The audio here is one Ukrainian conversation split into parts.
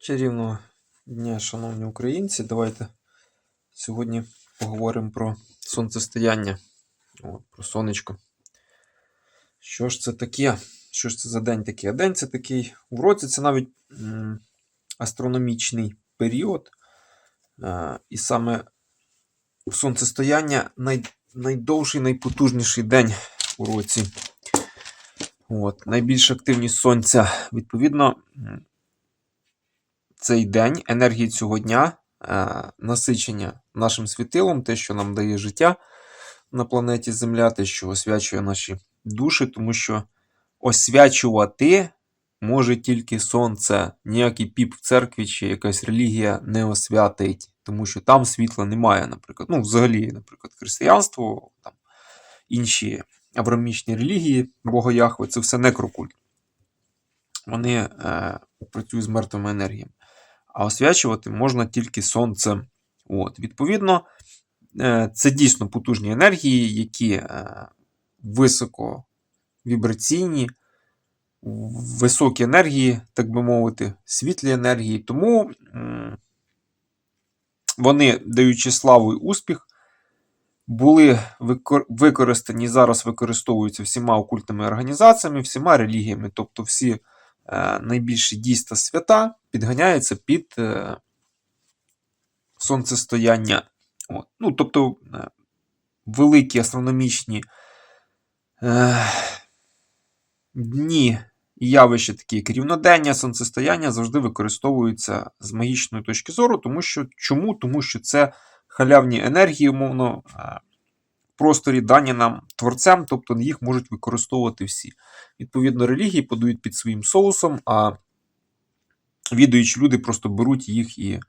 Чарівного дня, шановні українці. Давайте сьогодні поговоримо про сонцестояння, От, про сонечко. Що ж це таке? Що ж це за день такий? А день це такий в році це навіть м, астрономічний період. Е, і саме сонцестояння най, найдовший, найпотужніший день у році. От, найбільша активність сонця. Відповідно, цей день, енергії цього дня, е, насичення нашим світилом, те, що нам дає життя на планеті Земля, те, що освячує наші душі, тому що освячувати може тільки сонце. Ніякий піп в церкві чи якась релігія не освятить, тому що там світла немає, наприклад. Ну, взагалі, наприклад, християнство, там, інші аврамічні релігії, Бога Яхве, це все некрокульт. Вони е, працюють з мертвими енергіями. А освячувати можна тільки сонцем. От, Відповідно, е, це дійсно потужні енергії, які е, високовібраційні, високі енергії, так би мовити, світлі енергії. Тому вони, даючи славу і успіх, були використані зараз використовуються всіма окультними організаціями, всіма релігіями, тобто всі найбільші дійства свята підганяються під е, сонцестояння. От. Ну, тобто е, великі астрономічні е, дні і явища, такі як рівнодення, сонцестояння, завжди використовуються з магічної точки зору, тому що чому? Тому що це халявні енергії, умовно, е, просторі дані нам творцем, тобто їх можуть використовувати всі. Відповідно, релігії подають під своїм соусом, а відуючі люди просто беруть їх і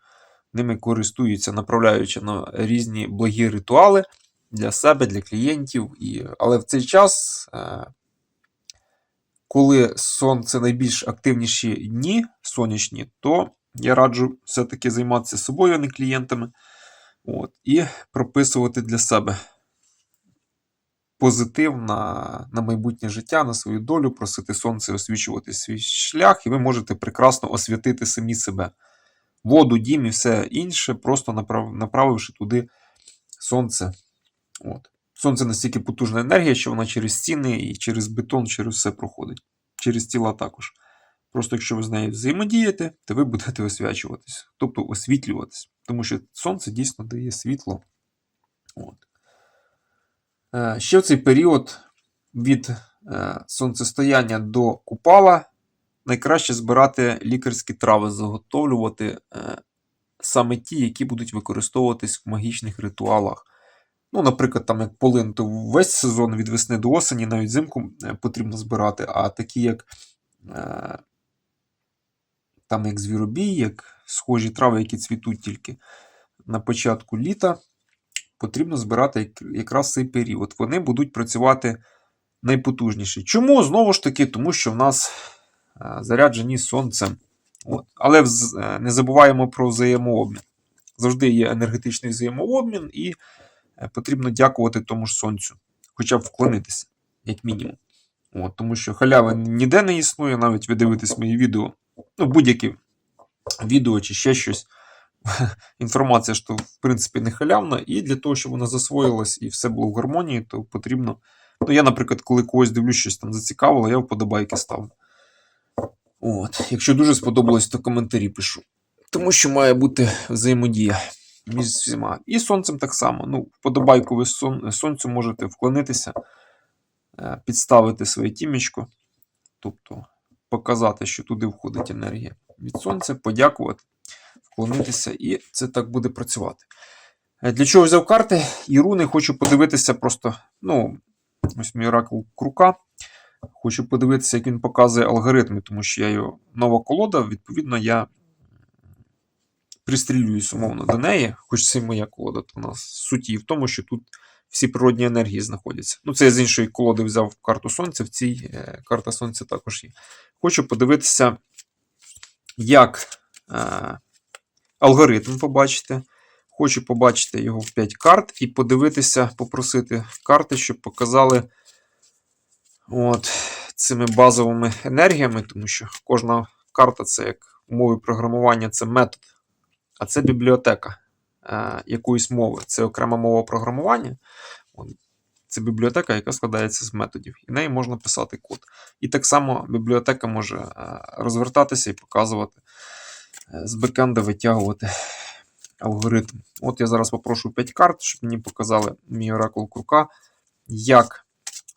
ними користуються, направляючи на різні благі ритуали для себе, для клієнтів. І... Але в цей час, е, коли сонце найбільш активніші дні сонячні, то я раджу все-таки займатися собою, а не клієнтами. От, і прописувати для себе позитив на, на майбутнє життя, на свою долю, просити сонце освічувати свій шлях, і ви можете прекрасно освятити самі себе. Воду, дім і все інше, просто направ, направивши туди сонце. От. Сонце настільки потужна енергія, що вона через стіни і через бетон, через все проходить. Через тіла також. Просто якщо ви з нею взаємодієте, то ви будете освячуватись, тобто освітлюватись. Тому що сонце дійсно дає світло. От. Е, Ще в цей період від е, сонцестояння до купала найкраще збирати лікарські трави, заготовлювати е, саме ті, які будуть використовуватись в магічних ритуалах. Ну, наприклад, там як полин, то весь сезон від весни до осені, навіть взимку е, потрібно збирати, а такі, як там як звіробій, як схожі трави, які цвітуть тільки на початку літа, потрібно збирати якраз цей період. Вони будуть працювати найпотужніше. Чому? Знову ж таки, тому що в нас е, заряджені сонцем. Але е, не забуваємо про взаємообмін. Завжди є енергетичний взаємообмін, і е, потрібно дякувати тому ж сонцю, хоча б вклонитися, як мінімум. От, тому що халява ніде не існує, навіть ви дивитесь мої відео, ну, будь-які відео чи ще щось. Інформація, що в принципі не халявна, і для того, щоб вона засвоїлась і все було в гармонії, то потрібно. Ну, я, наприклад, коли когось дивлюсь, щось там зацікавило, я вподобайки ставлю. От. Якщо дуже сподобалось, то коментарі пишу. Тому що має бути взаємодія між всіма. І сонцем так само. Ну, вподобайку ви сон, сонцю можете вклонитися, е, підставити своє тімечко, тобто показати, що туди входить енергія від сонця, подякувати, вклонитися, і це так буде працювати. Е, Для чого взяв карти і руни, хочу подивитися просто. Ну, ось мій оракул крука. Хочу подивитися, як він показує алгоритми, тому що я його нова колода, відповідно, я пристрілююсь умовно до неї, хоч це моя колода, то у нас суть в тому, що тут всі природні енергії знаходяться. Ну, це я з іншої колоди взяв карту Сонця, в цій е, карта Сонця також є. Хочу подивитися, як е, алгоритм побачити. Хочу побачити його в 5 карт і подивитися, попросити карти, щоб показали от, цими базовими енергіями, тому що кожна карта це як у програмування це метод, а це бібліотека е, якоїсь мови. Це окрема мова програмування. От. Це бібліотека, яка складається з методів, і неї можна писати код. І так само бібліотека може е, розвертатися і показувати з бекенда витягувати алгоритм. От я зараз попрошу 5 карт, щоб мені показали мій оракул крука, як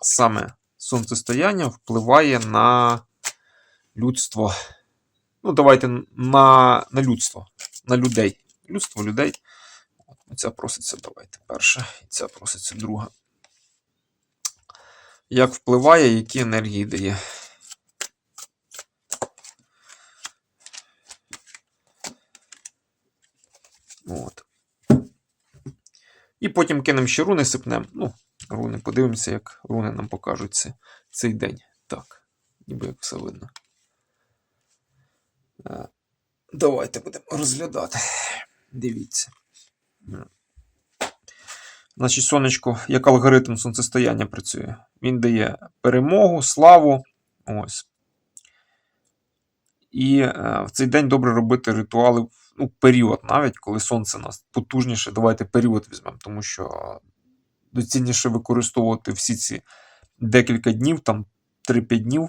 саме сонцестояння впливає на людство. Ну, давайте на, на людство, на людей. Людство людей. От, Ця проситься, давайте перша, і ця проситься друга. Як впливає, які енергії дає. От. І потім кинемо ще руни сипнемо. Ну, руни, подивимося, як руни нам покажуть це, цей день. Так, ніби як все видно. Е, Давайте будемо розглядати. Дивіться. Е. Значить, сонечко, як алгоритм сонцестояння працює. Він дає перемогу, славу. Ось. І е, в цей день добре робити ритуали ну, період, навіть коли сонце нас потужніше. Давайте період візьмемо, тому що доцільніше використовувати всі ці декілька днів, там 3-5 днів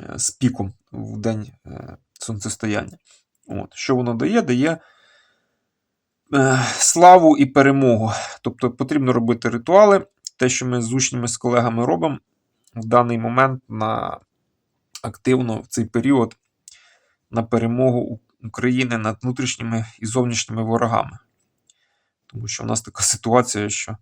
е, з піком в день е, сонцестояння. От. Що воно дає? Дає славу і перемогу. Тобто потрібно робити ритуали. Те, що ми з учнями, з колегами робимо в даний момент на активно в цей період на перемогу України над внутрішніми і зовнішніми ворогами. Тому що в нас така ситуація, що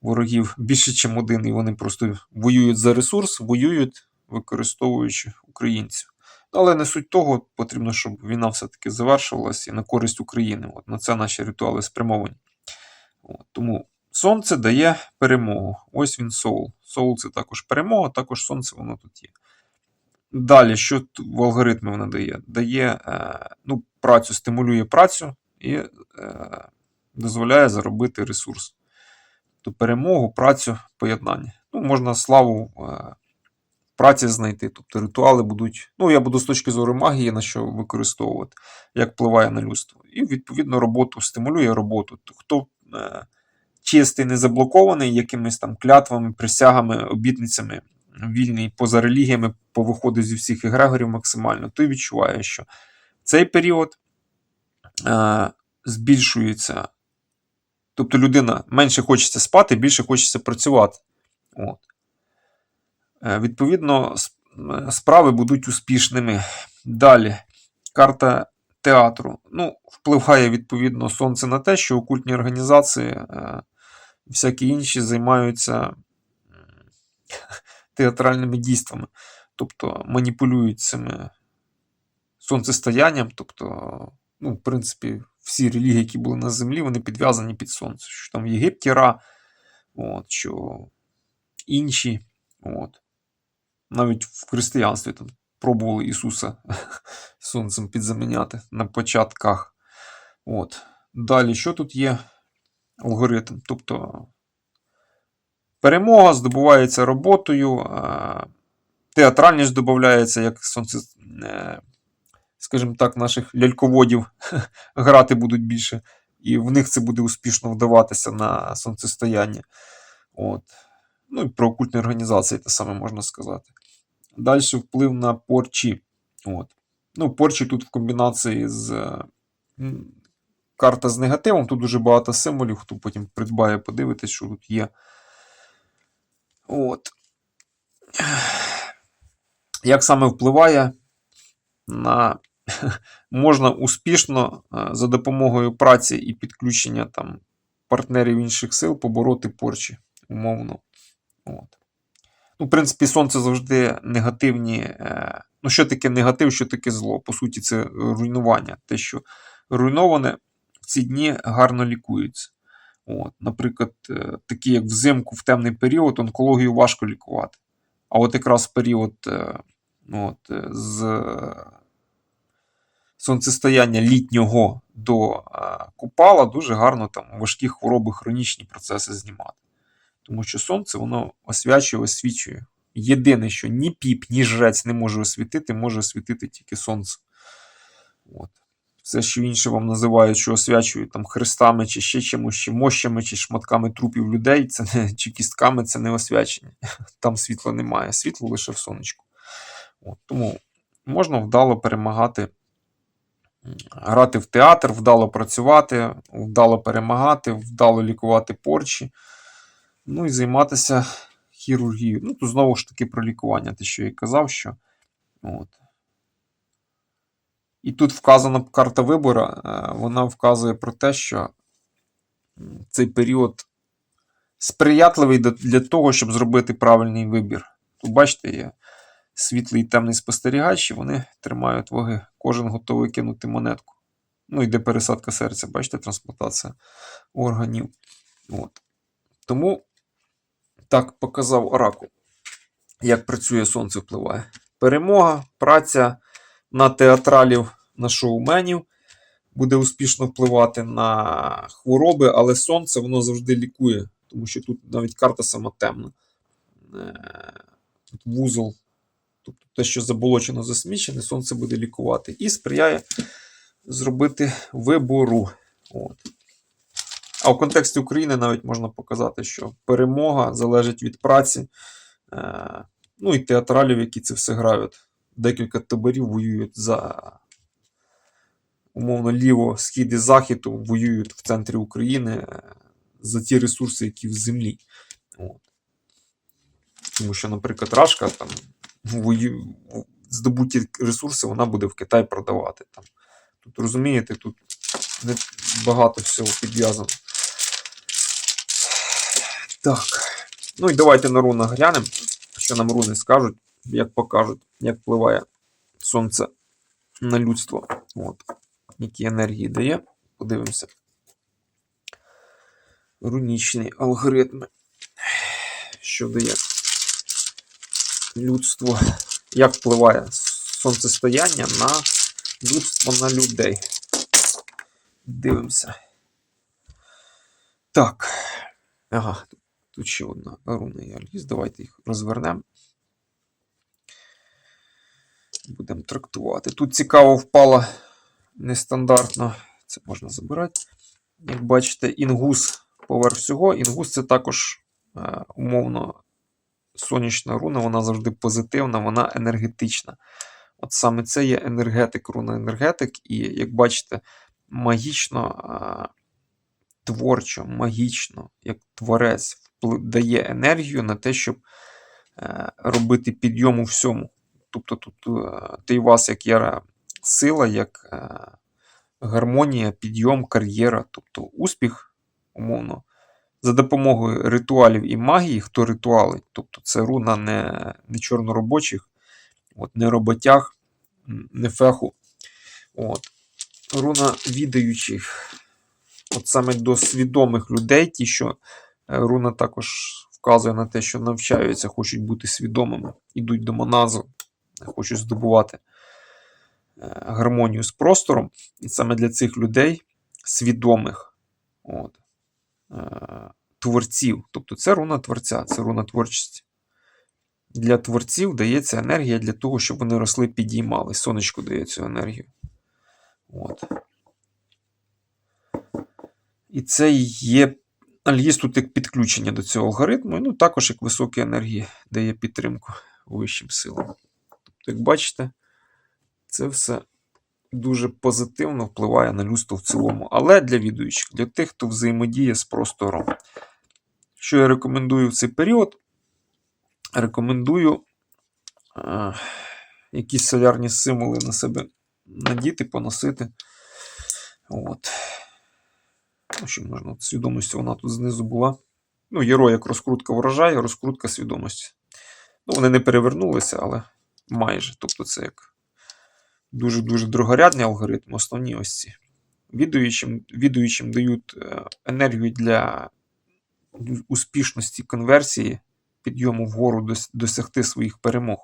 ворогів більше, ніж один, і вони просто воюють за ресурс, воюють, використовуючи українців. Але не суть того, потрібно, щоб війна все-таки завершувалася і на користь України. От На це наші ритуали спрямовані. От, Тому сонце дає перемогу. Ось він соул. Соул це також перемога, також сонце воно тут є. Далі, що в алгоритмі вона дає? Дає е, ну, працю, стимулює працю і е, дозволяє заробити ресурс. То перемогу, працю, поєднання. Ну, Можна славу е, праці знайти. Тобто ритуали будуть. Ну, я буду з точки зору магії, на що використовувати, як впливає на людство. І, відповідно, роботу стимулює роботу. Хто чистий, не заблокований якимись там клятвами, присягами, обітницями вільний поза релігіями, повиходить зі всіх егрегорів максимально, той відчуває, що цей період е, збільшується. Тобто людина менше хочеться спати, більше хочеться працювати. От. Е, відповідно, справи будуть успішними. Далі, карта театру. Ну, Впливає, відповідно, сонце на те, що окультні організації, е, всякі інші займаються театральними дійствами, тобто маніпулюють цими сонцестоянням. Тобто, ну, в принципі, всі релігії, які були на землі, вони підв'язані під сонце. Що там Єгипті Ра, от, що інші. От. Навіть в християнстві там пробували Ісуса сонцем підзаміняти на початках. От. Далі, що тут є? Алгоритм. Тобто Перемога здобувається роботою, театральність здобувається, як сонце, е, скажімо так, наших ляльководів грати будуть більше, і в них це буде успішно вдаватися на сонцестояння. От. Ну і про окультні організації те саме можна сказати. Далі вплив на порчі. От. Ну, Порчі тут в комбінації з карта з негативом. Тут дуже багато символів, хто потім придбає, подивитись, що тут є. От. Як саме впливає на можна успішно е, за допомогою праці і підключення там партнерів інших сил побороти порчі, умовно. От. Ну, В принципі, сонце завжди негативні. Е, ну, що таке негатив, що таке зло? По суті, це руйнування. Те, що руйноване в ці дні гарно лікується. От, Наприклад, е, такі як взимку в темний період, онкологію важко лікувати. А от якраз період е, от, е, з сонцестояння літнього до купала дуже гарно там важкі хвороби, хронічні процеси знімати. Тому що сонце воно освячує, освічує. Єдине, що ні піп, ні жрець не може освітити, може освітити тільки сонце. От. Все, що інше вам називають, що освячують там хрестами, чи ще чимось, чи мощами, чи шматками трупів людей, це не, чи кістками, це не освячення. Там світла немає, світло лише в сонечку. От. Тому можна вдало перемагати, грати в театр, вдало працювати, вдало перемагати, вдало лікувати порчі. Ну і займатися хірургією. Ну, тут знову ж таки про лікування, те, що я казав, що. От. І тут вказана карта вибору, е, вона вказує про те, що цей період сприятливий для того, щоб зробити правильний вибір. Тут, бачите, є світлий і темний спостерігач, і вони тримають ваги. Кожен готовий кинути монетку. Ну, йде пересадка серця, бачите, трансплантація органів. От. Тому так показав оракул, як працює сонце впливає. Перемога, праця на театралів, на шоуменів буде успішно впливати на хвороби, але сонце воно завжди лікує, тому що тут навіть карта сама темна. Е, Тут вузол, тобто те, що заболочено, засмічене, сонце буде лікувати і сприяє зробити вибору. От. А в контексті України навіть можна показати, що перемога залежить від праці, е, ну і театралів, які це все грають. Декілька таборів воюють за умовно ліво, схід і захід, воюють в центрі України е, за ті ресурси, які в землі. От. Тому що, наприклад, Рашка там вою... здобуті ресурси вона буде в Китай продавати. Там. Тут розумієте, тут не багато всього підв'язано. Так. Ну і давайте на рунах глянемо, що нам руни скажуть, як покажуть, як впливає сонце на людство. От. Які енергії дає. Подивимося. Рунічні алгоритми. Що дає людство? Як впливає сонцестояння на людство на людей? Дивимося. Так. Ага, тут, тут ще одна руна і альгіз. Давайте їх розвернемо. Будемо трактувати. Тут цікаво впала нестандартно. Це можна забирати. Як бачите, інгус поверх всього. Інгус це також е, умовно сонячна руна, вона завжди позитивна, вона енергетична. От саме це є енергетик, руна енергетик, і як бачите, магічно, е, творчо, магічно, як творець дає енергію на те, щоб е, робити підйом у всьому. Тобто тут е, ти вас як є сила, як е, гармонія, підйом, кар'єра, тобто успіх, умовно, за допомогою ритуалів і магії, хто ритуали, тобто це руна не, не чорноробочих, от, не роботяг, не феху. От. Руна відаючих, от саме до свідомих людей, ті, що е, руна також вказує на те, що навчаються, хочуть бути свідомими, ідуть до моназу, хочуть здобувати гармонію з простором. І саме для цих людей, свідомих, от, е, творців. Тобто це руна творця, це руна творчості. Для творців дається енергія для того, щоб вони росли, підіймали. Сонечко дає цю енергію. От. І це є альгіз тут як підключення до цього алгоритму, ну також як високі енергії дає підтримку вищим силам. Тобто, як бачите, це все дуже позитивно впливає на людство в цілому. Але для відуючих, для тих, хто взаємодіє з простором. Що я рекомендую в цей період? Рекомендую е, якісь солярні символи на себе надіти, поносити. От. Ну, що можна, свідомість вона тут знизу була. Ну, єро як розкрутка врожаю, розкрутка свідомості. Ну, вони не перевернулися, але майже. Тобто це як дуже-дуже другорядний алгоритм, основні ось ці. Відуючим, відуючим дають е, енергію для успішності конверсії, підйому вгору досягти своїх перемог.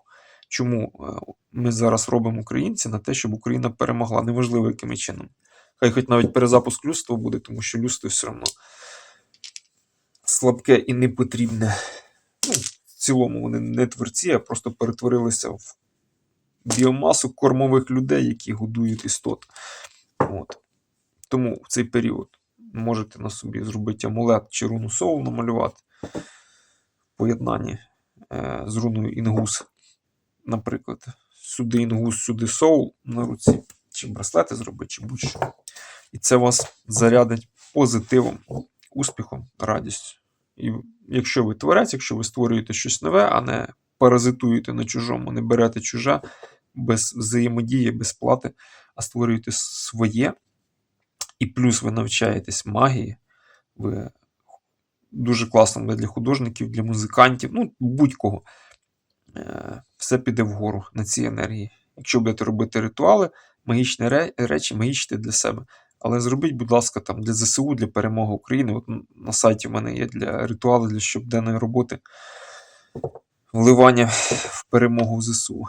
Чому е, ми зараз робимо українці на те, щоб Україна перемогла, неважливо яким чином. Хай хоч навіть перезапуск людства буде, тому що людство все одно слабке і не потрібне. Ну, в цілому вони не творці, а просто перетворилися в біомасу кормових людей, які годують істот. От. Тому в цей період можете на собі зробити амулет чи руну соул намалювати в поєднанні е, з руною інгус, наприклад. Сюди інгус, сюди соул на руці, чи браслети зробити, чи будь-що. І це вас зарядить позитивом, успіхом, радістю. І якщо ви творець, якщо ви створюєте щось нове, а не паразитуєте на чужому, не берете чуже без взаємодії, без плати, а створюєте своє, і плюс ви навчаєтесь магії, ви дуже класно для художників, для музикантів, ну, будь-кого. Е, Все піде вгору на цій енергії. Якщо будете робити ритуали, магічні речі, магічте для себе. Але зробіть, будь ласка, там для ЗСУ, для перемоги України. От на сайті в мене є для ритуалу, для щоденної роботи. Вливання в перемогу ЗСУ.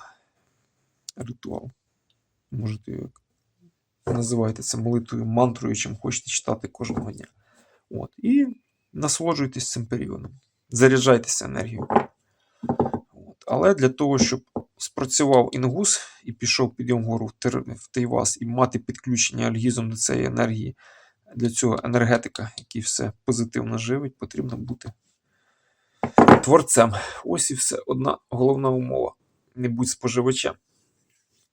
Ритуал. Можете як називайте це молитвою, мантрою, чим хочете читати кожного дня. От. І насолоджуйтесь цим періодом. Заряджайтеся енергією. От. Але для того, щоб спрацював інгус і пішов підйом вгору в, Тейвас і мати підключення альгізом до цієї енергії, для цього енергетика, який все позитивно живить, потрібно бути творцем. Ось і все. Одна головна умова. Не будь споживачем.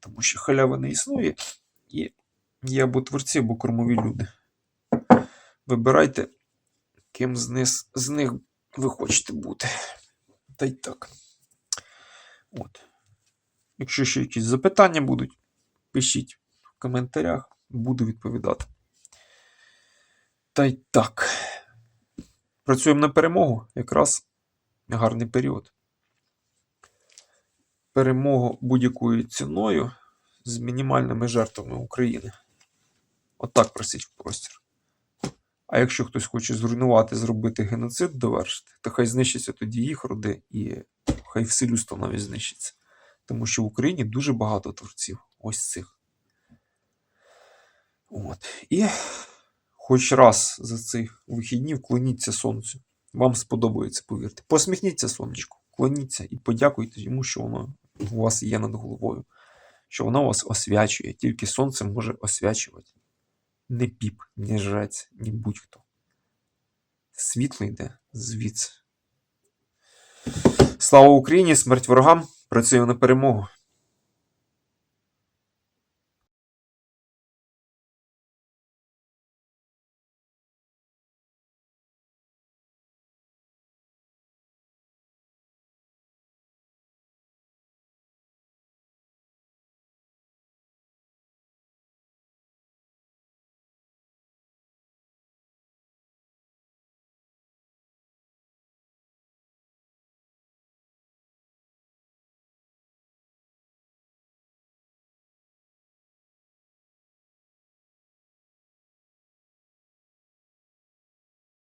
Тому що халяви не існує, і є або творці, або кормові люди. Вибирайте, ким з них, з них ви хочете бути. Та й так. От. Якщо ще якісь запитання будуть, пишіть в коментарях, буду відповідати. Та й так. Працюємо на перемогу. Якраз гарний період. Перемогу будь-якою ціною з мінімальними жертвами України. Отак просіть в простір. А якщо хтось хоче зруйнувати, зробити геноцид, довершити, то хай знищиться тоді їх роди, і хай все людство навіть знищиться. Тому що в Україні дуже багато творців. Ось цих. От. І хоч раз за ці вихідні вклоніться сонцю. Вам сподобається, повірте. Посміхніться сонечку, клоніться і подякуйте йому, що воно у вас є над головою, що воно вас освячує. Тільки сонце може освячувати. Не піп, не жрець, ні будь-хто. Світло йде звідси. Слава Україні! Смерть ворогам! Працюємо на перемогу!